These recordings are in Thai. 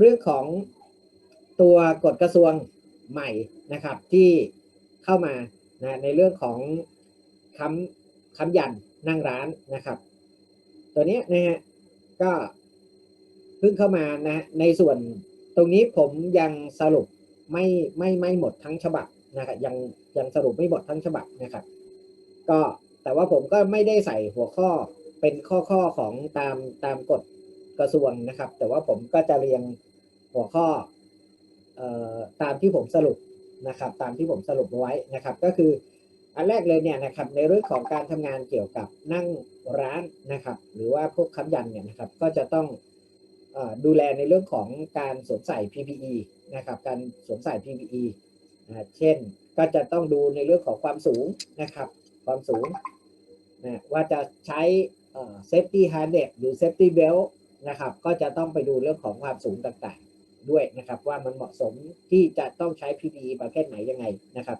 เรื่องของตัวกฎกระทรวงใหม่นะครับ ที่เข้ามานะในเรื่องของคำคำยันนั่งร้านนะครับ ตัวเนี้ยนะฮะก็เพิ่งเข้ามานะฮะในส่วนตรงนี้ผมยังสรุปไม่ไม่ไม่หมดทั้งฉบับนะครับยังยังสรุปไม่หมดทั้งฉบับนะครับ ก็แต่ว่าผมก็ไม่ได้ใส่หัวข้อเป็นข้อข้อของตามตามกฎกระทรวงนะครับ แต่ว่าผมก็จะเรียง หัวข้อตามที่ผมสรุปนะครับ ตามที่ผมสรุปไว้นะครับ ก็คืออันแรกเลยเนี่ยนะครับในเรื่องของการทำงานเกี่ยวกับนั่งร้านนะครับ หรือว่าพวกค้ำยันเนี่ยนะครับ ก็จะต้องดูแลในเรื่องของการสวมใส่ PPE นะครับ การสวมใส่ PPE เช่นก็จะต้องดูในเรื่องของความสูงนะครับ ความสูงนะว่าจะใช้เซฟตี้ฮาร์เดหรือเซฟตี้เบลนะครับ ก็จะต้องไปดูเรื่องของความสูงต่าง ด้วยนะครับ ว่ามันเหมาะสมที่จะต้องใช้ PPE ประเภทไหนยังไงนะครับ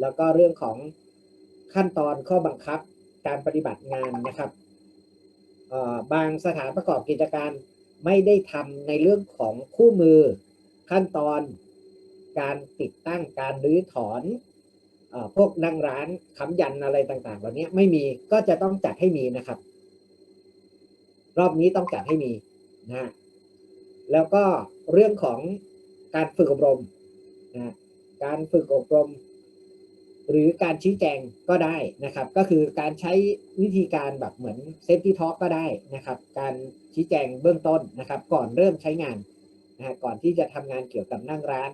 แล้วก็เรื่องของขั้นตอนข้อบังคับการปฏิบัติงานนะครับบางสถานประกอบกิจการไม่ได้ทำในเรื่องของคู่มือขั้นตอนการติดตั้งการรื้อถอนอพวกนั่งร้านคำยันอะไรต่างๆเหล่านี้ไม่มีก็จะต้องจัดให้มีนะครับ รอบนี้ต้องจัดให้มีนะฮะแล้วก็ เรื่องของการฝึกอบรมนะการฝึกอบรม หรือการชี้แจงก็ได้นะครับ ก็คือการใช้วิธีการแบบเหมือนเซฟตี้ท็อกก็ได้นะครับ การชี้แจงเบื้องต้นนะครับ ก่อนเริ่มใช้งานนะก่อนที่จะทำงานเกี่ยวกับนั่งร้าน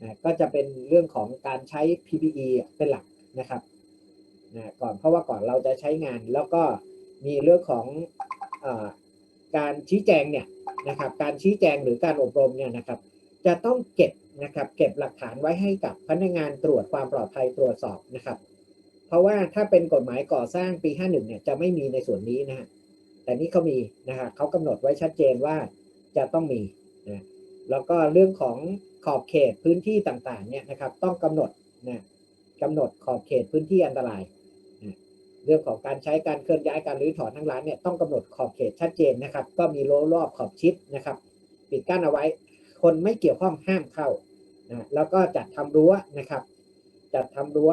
นะก็จะเป็นเรื่องของการใช้ PPE เป็นหลักนะครับนะก่อนเพราะว่าก่อนเราจะใช้งานแล้วก็มีเรื่องของอการชี้แจงเนี่ย นะครับการชี้แจงหรือการอบรมเนี่ยนะครับจะต้องเก็บนะครับเก็บหลักฐานไว้ให้กับพนักงานตรวจความปลอดภัยตรวจสอบนะครับ เพราะว่าถ้าเป็นกฎหมายก่อสร้างปี 51 เนี่ยจะไม่มีในส่วนนี้นะฮะแต่นี่เขามีนะฮะเขากำหนดไว้ชัดเจนว่าจะต้องมีนะแล้วก็เรื่องของขอบเขตพื้นที่ต่างๆเนี่ยนะครับต้องกำหนดนะกำหนดขอบเขตพื้นที่อันตราย เรื่องของการใช้การเคลื่อนย้ายการรื้อถอนทั้งร้านเนี่ยต้องกำหนดขอบเขตชัดเจนนะครับ ก็มีโลรอบขอบชิดนะครับปิดกั้นเอาไว้ คนไม่เกี่ยวข้องห้ามเข้านะแล้วก็จัดทำรั้วนะครับ จัดทำรั้ว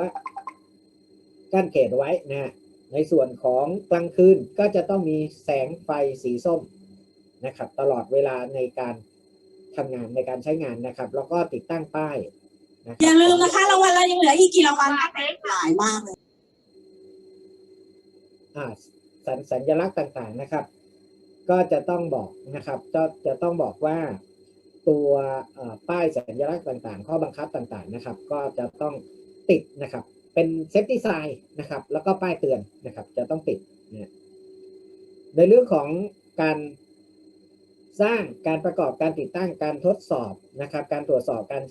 กั้นเขตเอาไว้นะในส่วนของกลางคืนก็จะต้องมีแสงไฟสีส้มนะครับ ตลอดเวลาในการทำงานในการใช้งานนะครับ แล้วก็ติดตั้งป้ายนะคอย่ารับลืมนะคะรางวัลเรายังเหลืออีกกี่รางวัลคะหลายมากเลยอ่า สสัญลักษณ์ต่างๆนะครับ ก็จะต้องบอกนะครับจะจะต้องบอกว่าตัวป้ายสัญลักษณ์ต่างๆ ข้อบังคับต่างๆนะครับ ก็จะต้องติดนะครับ เป็นเซฟตี้ไซน์นะครับ แล้วก็ป้ายเตือนนะครับ จะต้องติดนะในเรื่องของการสร้างการประกอบการติดตั้งการทดสอบนะครับ การตรวจสอบการ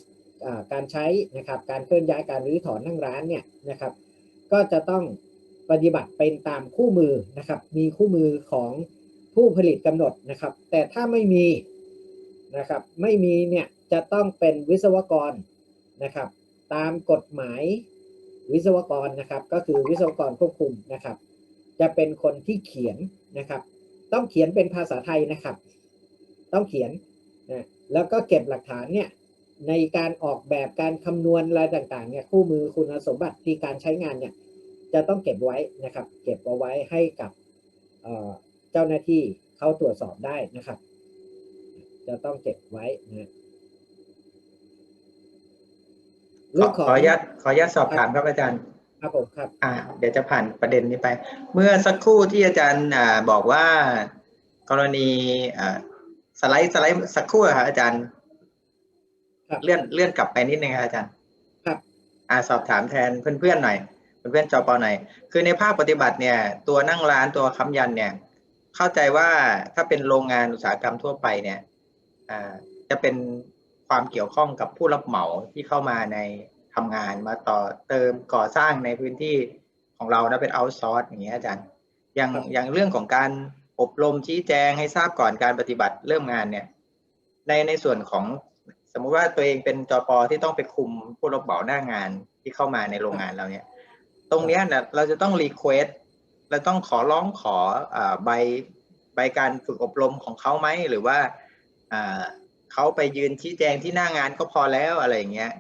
การใช้นะครับ การเคลื่อนย้ายการรื้อถอนนั่งร้านเนี่ยนะครับ ก็จะต้อง ปฏิบัติเป็นตามคู่มือนะครับ มีคู่มือของผู้ผลิตกำหนดนะครับ แต่ถ้าไม่มีนะครับ ไม่มีเนี่ยจะต้องเป็นวิศวกรนะครับ ตามกฎหมายวิศวกรนะครับ ก็คือวิศวกรควบคุมนะครับ จะเป็นคนที่เขียนนะครับ ต้องเขียนเป็นภาษาไทยนะครับ ต้องเขียนนะแล้วก็เก็บหลักฐานเนี่ยในการออกแบบการคำนวณอะไรต่างๆเนี่ยคู่มือคุณสมบัติที่การใช้งานเนี่ย จะต้องเก็บไว้นะครับ เก็บเอาไว้ให้กับเอ่อเจ้าหน้าที่เขาตรวจสอบได้นะครับ จะต้องเก็บไว้นะขเรื่อองขของออนุญาตขออนุญาตสอบถามครับอาจารย์ ครับผมครับ อ่า เดี๋ยวจะผ่านประเด็นนี้ไป เมื่อสักครู่ที่อาจารย์อ่าบอกว่า กรณีอ่าสไลด์สไลด์สักครู่อะครับอาจารย์ครับเลื่อนเลื่อนกลับไปนิดนึงครับอาจารย์ ครับ อ่าสอบถามแทนเพื่อนๆหน่อย เพื่อนๆจอปอหน่อยคือในภาคปฏิบัติเนี่ย ตัวนั่งร้านตัวค้ำยันเนี่ย เข้าใจว่าถ้าเป็นโรงงานอุตสาหกรรมทั่วไปเนี่ยอ่าจะเป็นความเกี่ยวข้องกับผู้รับเหมาที่เข้ามาในทำงานมาต่อเติมก่อสร้างในพื้นที่ของเรานะเป็นเอาซอร์สอย่างเงี้ยอาจารย์อย่างครับอย่างเรื่องของการอบรมชี้แจงให้ทราบก่อนการปฏิบัติเริ่มงานเนี่ย ในในส่วนของสมมุติว่าตัวเองเป็นจปที่ต้องไปคุมผู้รับเหมาหน้างานที่เข้ามาในโรงงานเราเนี่ย ตรงเนี้ยนะเราจะต้องรีเควสเราต้องขอร้องขอใบใบการฝึกอบรมของเขาไหมหรือว่าเขาไปยืนชี้แจงที่หน้างานก็พอแล้วอะไรอย่างเงี้ย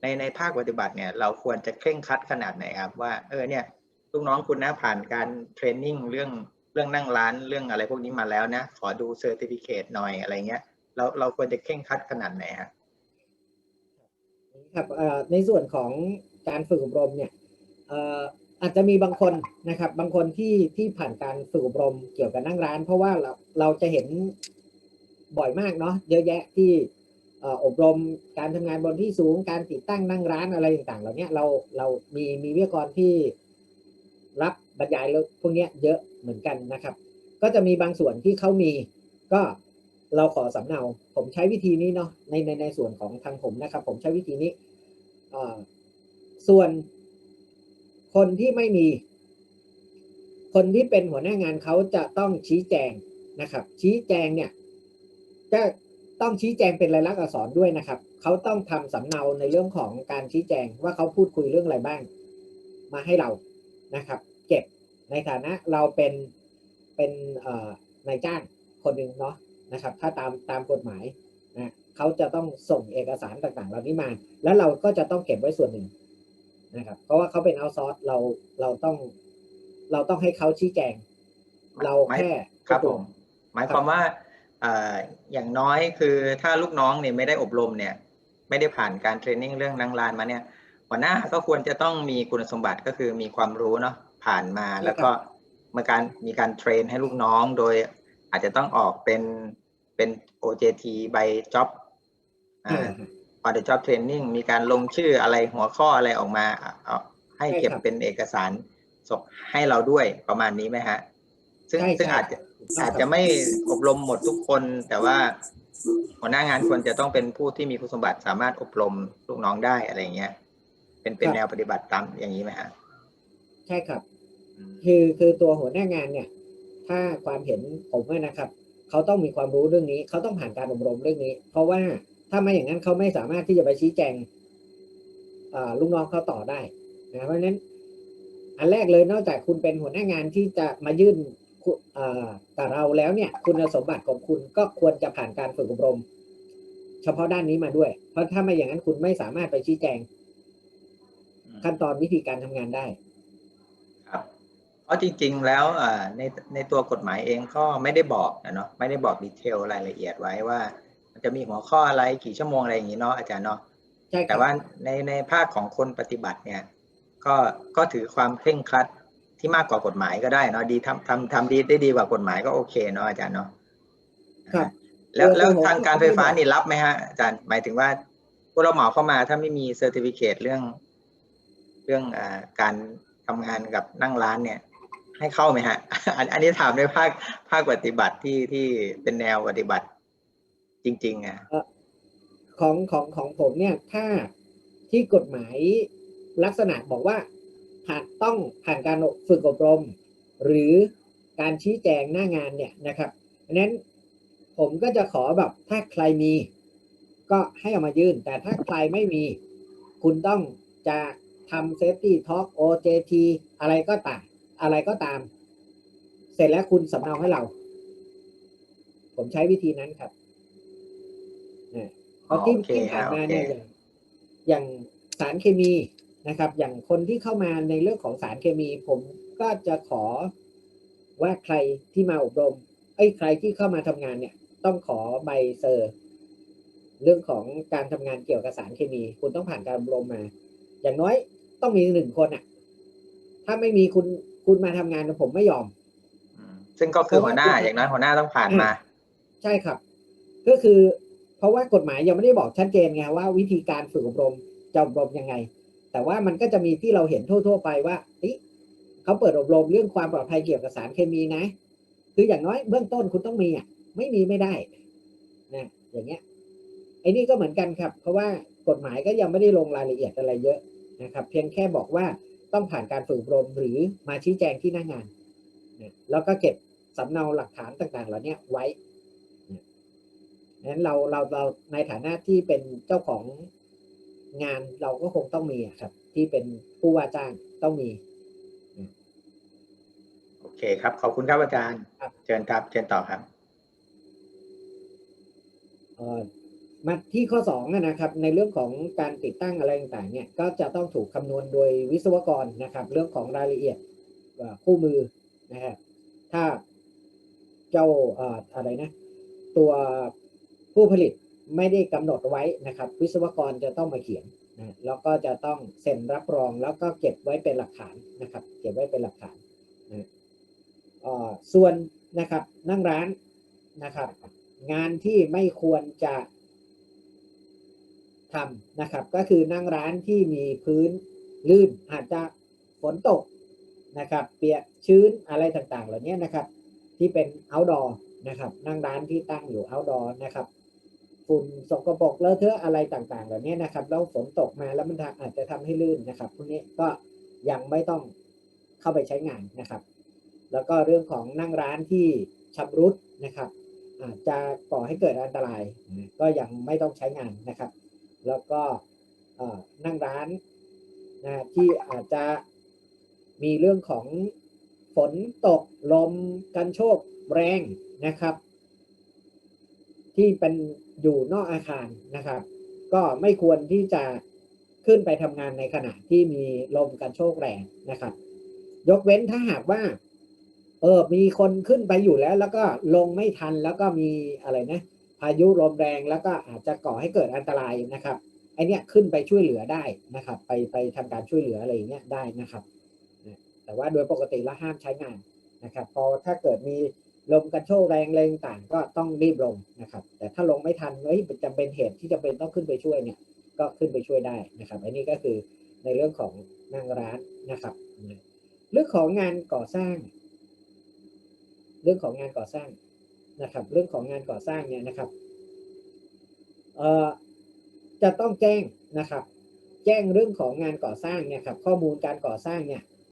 ในในภาคปฏิบัติเนี่ยเราควรจะเคร่งครัดขนาดไหนครับว่าเออเนี่ยลูกน้องคุณนะผ่านการเทรนนิ่งเรื่องเรื่องนั่งร้านเรื่องอะไรพวกนี้มาแล้วนะ ขอดูเซอร์ติฟิเคตหน่อยอะไรเงี้ยเราเราควรจะเคร่งครัดขนาดไหนฮะครับเอ่อในส่วนของการฝึกอบรมเนี่ย อาจจะมีบางคนนะครับบางคนที่ที่ผ่านการฝึกอบรมเกี่ยวกับนั่งร้าน เพราะว่าเราเราจะเห็นบ่อยมากเนาะเยอะแยะที่อบรมการทำงานบนที่สูงการติดตั้งนั่งร้านอะไรต่างๆ เหล่านี้เราเรามีมีวิทยากรที่รับบรรยายแล้วพวกนี้เยอะเหมือนกันนะครับ ก็จะมีบางส่วนที่เขามี ก็เราขอสำเนา ผมใช้วิธีนี้เนาะในในในส่วนของทางผมนะครับ ผมใช้วิธีนี้ส่วน คนที่ไม่มี คนที่เป็นหัวหน้างานเขาจะต้องชี้แจงนะครับ ชี้แจงเนี่ยจะต้องชี้แจงเป็นลายลักษณ์อักษรด้วยนะครับ เขาต้องทำสำเนาในเรื่องของการชี้แจงว่าเขาพูดคุยเรื่องอะไรบ้าง มาให้เรานะครับ เก็บในฐานะเราเป็นเป็นนายจ้างคนหนึ่งเนาะนะครับ ถ้าตามตามกฎหมายนะเขาจะต้องส่งเอกสารต่างๆ เหล่านี้มา แล้วเราก็จะต้องเก็บไว้ส่วนหนึ่ง นะครับ เพราะว่าเขาเป็นเอาซอร์สเราเราต้อง เราต้องให้เขาชี้แจง เราแค่ครับผมหมายความว่าอ่าอย่างน้อยคือถ้าลูกน้องเนี่ยไม่ได้อบรมเนี่ย ไม่ได้ผ่านการเทรนนิ่งเรื่องนั่งร้านมาเนี่ยหัวหน้าก็ควรจะต้องมีคุณสมบัติก็คือมีความรู้เนาะผ่านมาแล้วก็มีการมีการเทรนให้ลูกน้องโดยอาจจะต้องออกเป็นเป็น OJT ใบ job อ่าอ่า on the job training มีการลงชื่ออะไรหัวข้ออะไรออกมาเอาเอาให้ใช่เก็บครับเป็นเอกสารส่งให้เราด้วยประมาณนี้ไหมฮะ ซึ่งใช่ซึ่งใช่อาจจะอาจจะไม่อบรมหมดทุกคน แต่ว่าหัวหน้างานควรจะต้องเป็นผู้ที่มีคุณสมบัติสามารถอบรมลูกน้องได้อะไรอย่างเงี้ย เป็นเป็นแนวปฏิบัติตามอย่างนี้ไหมฮะใช่ครับอืมคือคือตัวหัวหน้างานเนี่ย ถ้าความเห็นผมอะนะครับ เขาต้องมีความรู้เรื่องนี้ เขาต้องผ่านการอบรมเรื่องนี้ เพราะว่า ถ้าไม่อย่างนั้นเขาไม่สามารถที่จะไปชี้แจงอ่าลูกน้องเขาต่อได้นะเพราะฉะนั้น อันแรกเลยนอกจากคุณเป็นหัวหน้างานที่จะมายื่นคุอ่ากับเราแล้วเนี่ย คุณสมบัติของคุณก็ควรจะผ่านการฝึกอบรม เฉพาะด้านนี้มาด้วย เพราะถ้าไม่อย่างนั้นคุณไม่สามารถไปชี้แจง ขั้นตอนวิธีการทำงานได้ครับเพราะจริง ๆ แล้วอ่าในในตัวกฎหมายเองก็ไม่ได้บอกนะเนาะไม่ได้บอกดีเทลรายละเอียดไว้ว่า มันจะมีหัวข้ออะไรกี่ชั่วโมงอะไรอย่างนี้เนาะอาจารย์เนาะใช่คแต่รับว่าในในภาคของคนปฏิบัติเนี่ย ก็ก็ถือความเคร่งครัดที่มากกว่ากฎหมายก็ได้เนาะดีทำทำทำดีได้ดีกว่ากฎหมายก็โอเคเนาะอาจารย์เนาะครับแล้วเออแล้วผมทางการไฟฟ้าผมไม่บอกนี่รับไหมฮะอาจารย์หมายถึงว่าผู้รับเหมาเข้ามาถ้าไม่มีเซอร์ติฟิเคตเรื่อง เรื่องอ่าการทำงานกับนั่งร้านเนี่ย ให้เข้าไหมฮะอันอันนี้ถามในภาคภาคปฏิบัติที่ที่เป็นแนวปฏิบัติ จริง ๆอะของของของผมเนี่ยถ้าที่กฎหมายลักษณะบอกว่าผ่านต้องผ่านการฝึกอบรม หรือการชี้แจงหน้างานเนี่ยนะครับนนั้นผมก็จะขอแบบถ้าใครมี ก็ให้เอามายื่น แต่ถ้าใครไม่มี คุณต้องจะทำ safety talk OJT อะไรก็ตามอะไรก็ตาม เสร็จแล้วคุณสำเนาให้เรา ผมใช้วิธีนั้นครับ เพราะที่โอเคที่ผ่านมาเนี่ยโอเค อย่างอย่างสารเคมีนะครับ อย่างคนที่เข้ามาในเรื่องของสารเคมี ผมก็จะขอว่าใครที่มาอบรมไอ้ยใครที่เข้ามาทำงานเนี่ย ต้องขอใบเซอร์ เรื่องของการทำงานเกี่ยวกับสารเคมี คุณต้องผ่านการอบรมมา อย่างน้อยต้องมีหนึ่งคนอะถ้าไม่มีคุณคุณมาทำงานผมไม่ยอม อืมซึ่งก็คือเพหัราะวว่าหน้าคุณอย่างน้อยหัวหน้าต้องผ่านมา ใช่ครับ ก็คือ เพราะว่ากฎหมายยังไม่ได้บอกชัดเจนไงว่าวิธีการฝึกอบรมจะอบรมยังไง แต่ว่ามันก็จะมีที่เราเห็นทั่ว ๆ ไปว่าเฮ้ยเขาเปิดอบรมเรื่องความปลอดภัยเกี่ยวกับสารเคมีนะ คืออย่างน้อยเบื้องต้นคุณต้องมีอะไม่มีไม่ได้นะอย่างเงี้ยไอ้นี่ก็เหมือนกันครับ เพราะว่ากฎหมายก็ยังไม่ได้ลงรายละเอียดอะไรเยอะนะครับ เพียงแค่บอกว่าต้องผ่านการฝึกอบรมหรือมาชี้แจงที่หน้างานนะแล้วก็เก็บสำเนาหลักฐานต่างๆ เหล่านี้ไว้ นั้นเราเราเราในฐานะที่เป็นเจ้าของงานเราก็คงต้องมีอะครับ ที่เป็นผู้ว่าจ้างต้องมี โอเคครับ ขอบคุณครับอาจารย์ครับเชิญครับ เชิญต่อครับเอ่อมาที่ข้อสองอะนะครับ ในเรื่องของการติดตั้งอะไรต่างๆ เนี่ย ก็จะต้องถูกคำนวณโดยวิศวกรนะครับ เรื่องของรายละเอียดเอ่อคู่มือนะครับถ้าเจ้าเอ่ออะไรนะ ตัว ผู้ผลิตไม่ได้กำหนดไว้นะครับ วิศวกรจะต้องมาเขียนนะแล้วก็จะต้องเซ็นรับรองแล้วก็เก็บไว้เป็นหลักฐานนะครับ เก็บไว้เป็นหลักฐานนะส่วนนะครับนั่งร้านนะครับ งานที่ไม่ควรจะทำนะครับ ก็คือนั่งร้านที่มีพื้นลื่นอาจจะฝนตกนะครับ เปียกชื้นอะไรต่างๆ เหล่านี้นะครับ ที่เป็น outdoor นะครับ นั่งร้านที่ตั้งอยู่ outdoor นะครับ ฝุ่นสกปรกเลอะเทอะอะไรต่างๆเหล่านี้นะครับ แล้วฝนตกมาแล้วมันอาจจะทำให้ลื่นนะครับพวกนี้ก็ยังไม่ต้องเข้าไปใช้งานนะครับ แล้วก็เรื่องของนั่งร้านที่ชำรุดนะครับ อาจจะก่อให้เกิดอันตรายก็ยังไม่ต้องใช้งานนะครับ แล้วก็นั่งร้านนะที่อาจจะมีเรื่องของฝนตกลมกันโชกแรงนะครับ ที่เป็นอยู่นอกอาคารนะครับ ก็ไม่ควรที่จะขึ้นไปทำงานในขณะที่มีลมกันโชกแรงนะครับ ยกเว้นถ้าหากว่า เออมีคนขึ้นไปอยู่แล้ว แล้วก็ลงไม่ทันแล้วก็มีอะไรนะพายุลมแรงแล้วก็อาจจะก่อให้เกิดอันตรายนะครับไอเนี้ยขึ้นไปช่วยเหลือได้นะครับ ไปไปทำการช่วยเหลืออะไรอย่างเงี้ยได้นะครับ แต่ว่าโดยปกติแล้วห้ามใช้งานนะครับ พอถ้าเกิดมี ลมกันโชกแรงแรงต่างก็ต้องรีบลงนะครับ แต่ถ้าลงไม่ทันเฮ้ยจำเป็นเหตุที่จำเป็นต้องขึ้นไปช่วยเนี่ยก็ขึ้นไปช่วยได้นะครับอันนี้ก็คือในเรื่องของนั่งร้านนะครับ เรื่องของงานก่อสร้าง เรื่องของงานก่อสร้างนะครับ เรื่องของงานก่อสร้างเนี่ยนะครับเอ่อจะต้องแจ้งนะครับ แจ้งเรื่องของงานก่อสร้างเนี่ยครับข้อมูลการก่อสร้างเนี่ย